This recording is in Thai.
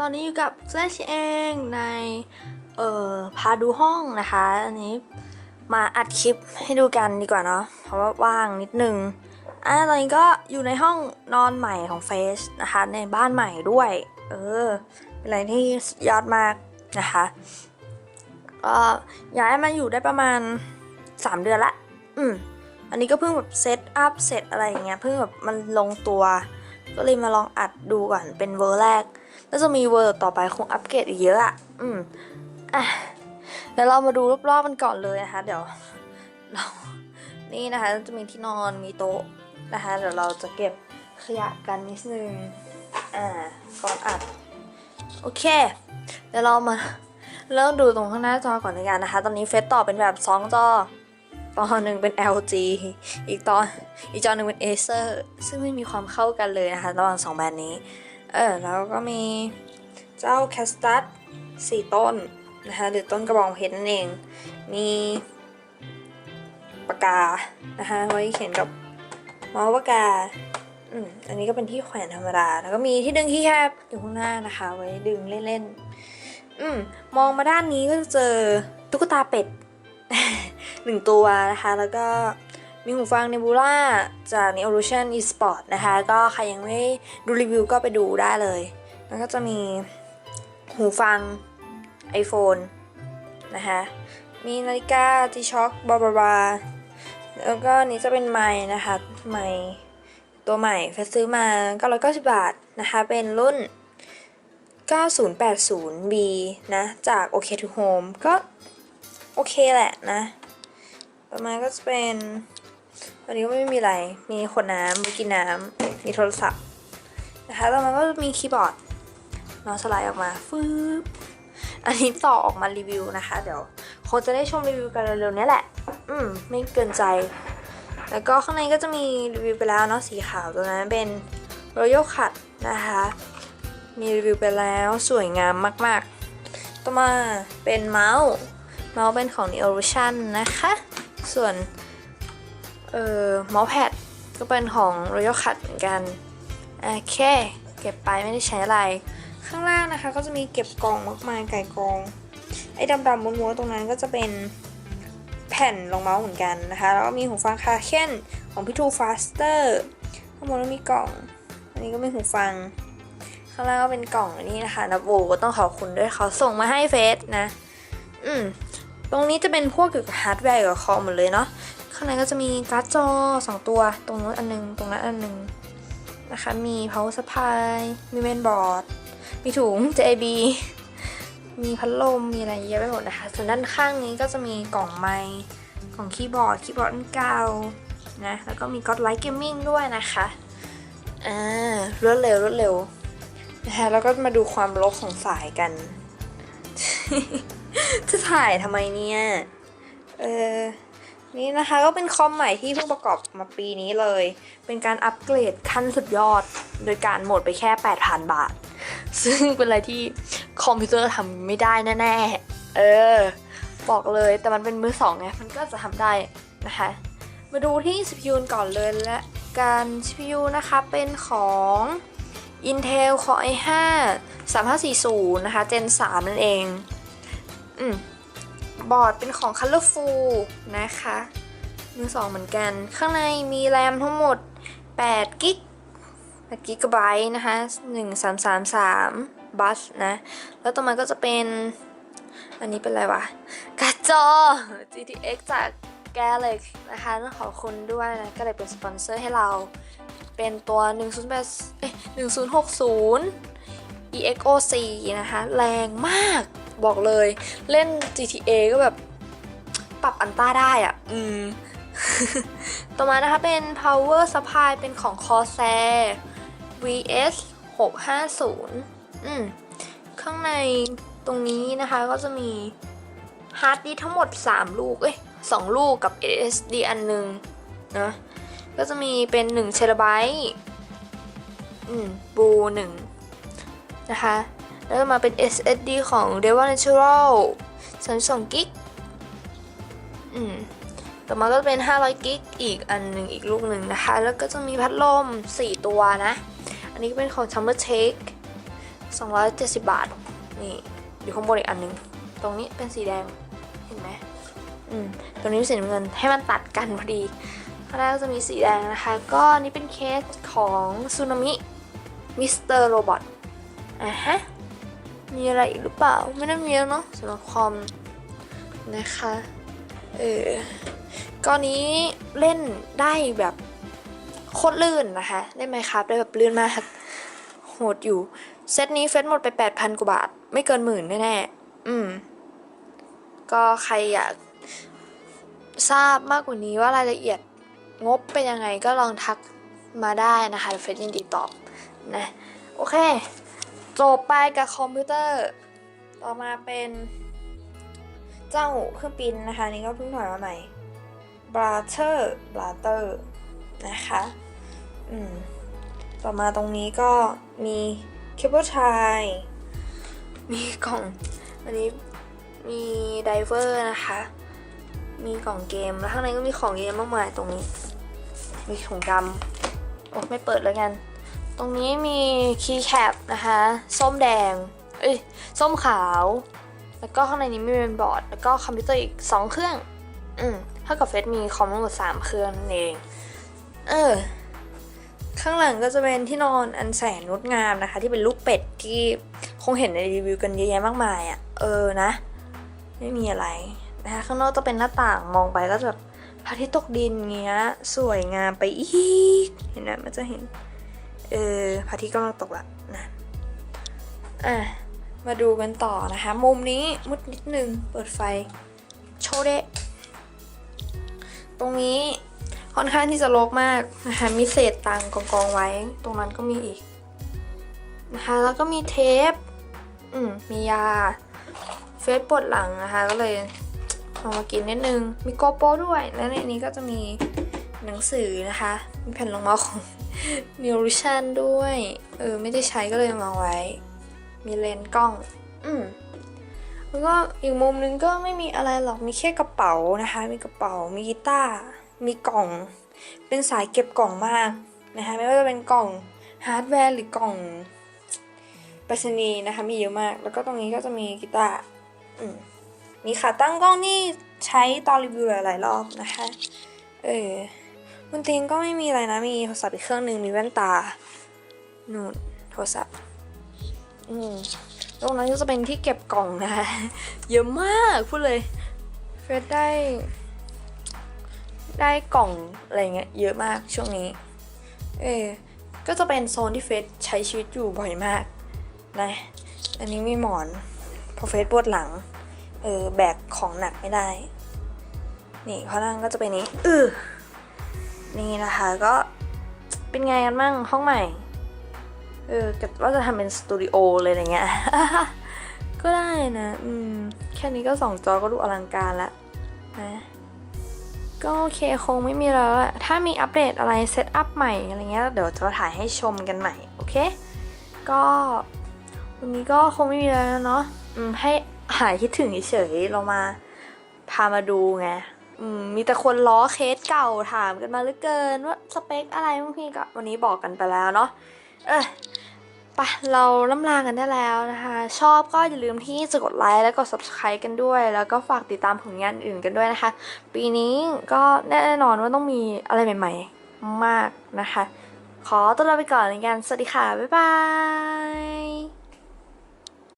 ตอนนี้อยู่กับ Flash เองในเอ่อพาดูห้องนะคะ อันนี้มาอัดคลิปให้ดูกันดีกว่าเนาะเพราะว่าว่างนิดนึงอะตอนนี้ก็อยู่ในห้องนอนใหม่ของเฟสนะคะ ในบ้านใหม่ด้วย เออเป็นอะไรที่ยอดมากนะคะก็ย้ายมาอยู่ได้ประมาณ 3 เดือนละอืมอันนี้ก็เพิ่งแบบเซตอัพเสร็จอะไรอย่างเงี้ยเพิ่งแบบมันลงตัว ก็เลยมาลองอัดดูก่อนเป็นเวอร์แรก แล้วจะมีเวอร์ต่อไปคงอัปเกรดอีกเยอะอะ อืม อะเดี๋ยวเรามาดูรอบๆมันก่อนเลยนะคะ เดี๋ยวเรานี่นะคะจะมีที่นอนมีโต๊ะนะคะ เดี๋ยวเราจะเก็บขยะกันนิดนึง อ่า ก่อนอัด โอเค เดี๋ยวเรามาเริ่มดูตรงข้างหน้าจอก่อนในการนะคะ ตอนนี้เฟซต่อเป็นแบบสองจอตอนหนึ่งเป็น LG อีกตอนอีกจอหนึ่งเป็น Acer ซึ่งไม่มีความเข้ากันเลยนะคะ ระหว่างสองแบรนด์นี้ เออแล้วก็มีเจ้า c a s t a s สี่ต้นนะคะหรือต้นกระบองเพชรนั่นเอง มีปากกานะคะไว้เขียนกับมาส์ปากกาอืมอันนี้ก็เป็นที่แขวนธรรมดา แล้วก็มีที่ดึงที่แคบอยู่ข้างหน้านะคะ ไว้ดึงเล่นๆอืมมองมาด้านนี้ก็จะเจอตุ๊กตาเป็ดหนึ่งตัวนะคะ แล้วก็ มีหูฟัง Nebula จาก Neolution Esport นะคะ ก็ใครยังไม่ดูรีวิวก็ไปดูได้เลย แล้วก็จะมีหูฟัง iPhone นะคะ มีนาฬิกา G-Shock บาบาบาแล้วก็นนี้จะเป็นไม้นะคะไม้ตัวใหม่เฟซซื้อมา 990 บาทนะคะ เป็นรุ่น 9080B นะ จาก OK to Home ก็ โอเคแหละนะ ต่อมาก็จะเป็น วันนี้ก็ไม่มีอะไร มีขวดน้ำมีกินน้ำมีโทรศัพท์นะคะต่อมาก็มีคีย์บอร์ดน้องสไลด์ออกมาฟืบอันนี้ต่อออกมารีวิวนะคะ เดี๋ยวคงจะได้ชมรีวิวกันเร็วๆนี้แหละ อืม ไม่เกินใจ แล้วก็ข้างในก็จะมีรีวิวไปแล้วเนาะสีขาวตัวนั้นเป็น Royal Cut นะคะ มีรีวิวไปแล้วสวยงามมากๆ ต่อมาเป็นเมาส์ เมาส์เป็นของ Neolution นะคะ ส่วน เอ่อมาส์แพดก็เป็นของ Royal Cut เหมือนกันโอเค เก็บไปไม่ได้ใช้อะไร ข้างล่างนะคะก็จะมีเก็บกล่องมากมายไก่กอง ไอ้ดำๆม้วนๆตรงนั้นก็จะเป็นแผ่นรองเมาส์เหมือนกันนะคะ แล้วก็มีหูฟังคาเคนของพี่ทูฟาสเตอร์ข้างบนก็มีกล่อง อันนี้ก็เป็นหูฟัง ข้างล่างก็เป็นกล่องอันนี้นะคะนะโบก็ต้องขอบคุณด้วยเขาส่งมาให้เฟสนะ อืมตรงนี้จะเป็นพวกเกี่ยวกับฮาร์ดแวร์กับคอมหมดเลยเนาะ ข้างในก็จะมีการ์ดจอ 2 ตัว ตรงนู้นอันนึง ตรงนั้นอันหนึงนะคะ มี power supply มีเมนบอร์ด มีถุง JB มีพัดลม มีอะไรเยอะไปหมดนะคะ ส่วนด้านข้างนี้ก็จะมีกล่องไมค์กล่องคีย์บอร์ด คีย์บอร์ดอันเก่านะ แล้วก็มี God Light Gaming ด้วยนะคะ อ่ารวดเร็วรวดเร็วนะคะแล้วก็มาดูความรกของสายกัน จะถ่ายทำไมเนี่ย เออ นี่นะคะก็เป็นคอมใหม่ที่เพิ่งประกอบมาปีนี้เลย เป็นการอัปเกรดขั้นสุดยอด โดยการหมดไปแค่ 8,000 บาท ซึ่งเป็นอะไรที่คอมพิวเตอร์ทำไม่ได้แน่ๆ เออ บอกเลยแต่มันเป็นมือสองไง มันก็จะทำได้นะคะ มาดูที่ CPU ก่อนเลยและการ CPU นะคะเป็นของ Intel Core i5 3540 นะคะ Gen 3 นั่นเอง อืม บอร์ดเป็นของ Colorful นะคะ มือสองเหมือนกัน ข้างในมีแรมทั้งหมด8กิก8กิกะไบต์นะคะ 1333 บัสนะ แล้วต่อมาก็จะเป็น อันนี้เป็นอะไรวะการ์ดจอ GTX จาก Galax นะคะต้องขอบคุณด้วยนะ ก็เลยเป็นสปอนเซอร์ให้เรา เป็นตัว 108เอ้ย1060 EXO4 นะคะ แรงมาก บอกเลย เล่น GTA ก็แบบ ปรับอันต้าได้อะอืม ต่อมานะคะเป็น power supply เป็นของ Corsair VS 650 อืม ข้างในตรงนี้นะคะก็จะมีฮาร์ดดิสทั้งหมด 3 ลูก เอ้ย 2 ลูกกับ SSD อันหนึงนะ ก็จะมีเป็น1เทราไบต์ อืม บู1นะคะ แล้วมาเป็น SSD ของ Dell Natural 32กิกอืมต่อมาก็เป็น 500กิกอีกอันหนึ่งอีกลูกหนึ่งนะคะ แล้วก็จะมีพัดลม 4 ตัวนะ อันนี้ก็เป็นของ Summer Take 270 บาท นี่ อยู่ข้างบนอีกอันหนึ่ง ตรงนี้เป็นสีแดง เห็นไหมอืม ตรงนี้เป็นสีน้ำเงิน ให้มันตัดกันพอดีข้างหน้าก็จะมีสีแดงนะคะ ก็นนี่เป็นเคสของซูนามิมิสเตอร์โรบอทอะฮะ มีอะไรอีกหรือเปล่า ไม่ได้มีแล้วเนาะสำหรับคอมนะคะ เออก้อนนี้เล่นได้แบบโคตรลื่นนะคะได้ไหมครับได้แบบลื่นมากโหดอยู่ เซตนี้เฟซหมดไป 8,000 กว่าบาท ไม่เกินหมื่นแน่ๆอืม ก็ใครอยากทราบมากกว่านี้ว่ารายละเอียดงบเป็นยังไงก็ลองทักมาได้นะคะเดี๋ยวเฟซยินดีตอบนะ โอเค จบไปกับคอมพิวเตอร์ ต่อมาเป็น เจ้าเครื่องปรินนะคะ นี่ก็เพิ่งถอยมาใหม่ b r a t e r b r a t e r นะคะอืมต่อมาตรงนี้ก็มีเคเบิลไทมีกล่อง อันนี้มีไดเวอร์นะคะ มีกล่องเกม แล้วข้างในก็มีของเกมมากมายตรงนี้ มีถุงดำโอ้ไม่เปิดแล้วกัน ตรงนี้มีคีย์แคปนะคะ ส้มแดง เอ้ย ส้มขาว แล้วก็ข้างในนี้มีเป็นบอร์ด แล้วก็คอมพิวเตอร์อีก 2 เครื่อง อืมเท่ากับเฟซมีคอมทั้งหมด3เครื่องนั่นเอง เออ ข้างหลังก็จะเป็นที่นอนอันแสนงดงามนะคะ ที่เป็นลูกเป็ดที่คงเห็นในรีวิวกันเยอะแยะมากมายอะ่ะ เออนะ ไม่มีอะไรนะคะข้างนอกจะเป็นหน้าต่างมองไปก็จะแบบพระอาทิตย์ตกดินเงี้ย สวยงามไปอีก เห็นไหมมันจะเห็น เออพระอาทิตย์กำลังตกละนะอะมาดูกันต่อนะคะ มุมนี้มุดนิดนึง เปิดไฟ โชว์เดะตรงนี้ค่อนข้างที่จะรกมากนะคะ มีเศษตังกองกองไว้ ตรงนั้นก็มีอีกนะคะ แล้วก็มีเทป อืม มียา เฟซปวดหลังนะคะ ก็เลยเอามากินนิดนึง มีโกโปรด้วย และในนี้ก็จะมีหนังสือนะคะ มีแผ่นรองเมาของ n e w r i s i o n ด้วย เออ ไม่ได้ใช้ก็เลยเอามาไว้ มีเลนส์กล้อง อืมแล้วก็อีกมุมนึงก็ไม่มีอะไรหรอก มีแค่กระเป๋านะคะ มีกระเป๋า มีกีตาร์ มีกล่อง เป็นสายเก็บกล่องมากนะคะ ไม่ว่าจะเป็นกล่องฮาร์ดแวร์หรือกล่องไปรษณีย์นะคะ มีเยอะมาก แล้วก็ตรงนี้ก็จะมีกีตาร์ อืมมีขาตั้งกล้องนี่ใช้ตอนรีวิวหลายๆรอบนะคะ เออ บนเตียงก็ไม่มีอะไรนะ มีโทรศัพท์อีกเครื่องหนึ่งมีแว่นตา นู่นโทรศัพท์ อืมตรงนั้นก็จะเป็นที่เก็บกล่องนะเยอะมากพูดเลย เฟรดได้ ได้กล่องอะไรเงี้ยเยอะมากช่วงนี้ เออก็จะเป็นโซนที่เฟสใช้ชีวิตอยู่บ่อยมากนะ อันนี้มีหมอนพอเฟสปวดหลัง เออแบกของหนักไม่ได้ นี่ข้างล่งก็จะเป็นนี้เออ นี่นะคะก็เป็นไงกันบ้างห้องใหม่ เออกว่าจะทำเป็นสตูดิโอเลยอะไรเงี้ย ก็ได้นะ อืม แค่นี้ก็สองจอก็ดูอลังการละนะก็โอเคคงไม่มีแล้วอะถ้ามีอัปเดตอะไรเซตอัพใหม่อะไรเงี้ยเดี๋ยวจะถ่ายให้ชมกันใหม่ โอเค ก็วันนี้ก็คงไม่มีแล้วเนาะอืมให้หายคิดถึงเฉยๆเรามาพามาดูไง มีแต่คนล้อเคสเก่าถามกันมาเหลือเกินว่าสเปคอะไรบางทีก็วันนี้บอกกันไปแล้วเนาะเออไปเราล่ำลากันได้แล้วนะคะ ชอบก็อย่าลืมที่จะกดไลค์และกด subscribe กันด้วย แล้วก็ฝากติดตามผลงานอื่นกันด้วยนะคะ ปีนี้ก็แน่นอนว่าต้องมีอะไรใหม่ๆ มากนะคะ ขอตัวลาไปก่อนในการสวัสดีค่ะ บ๊ายบาย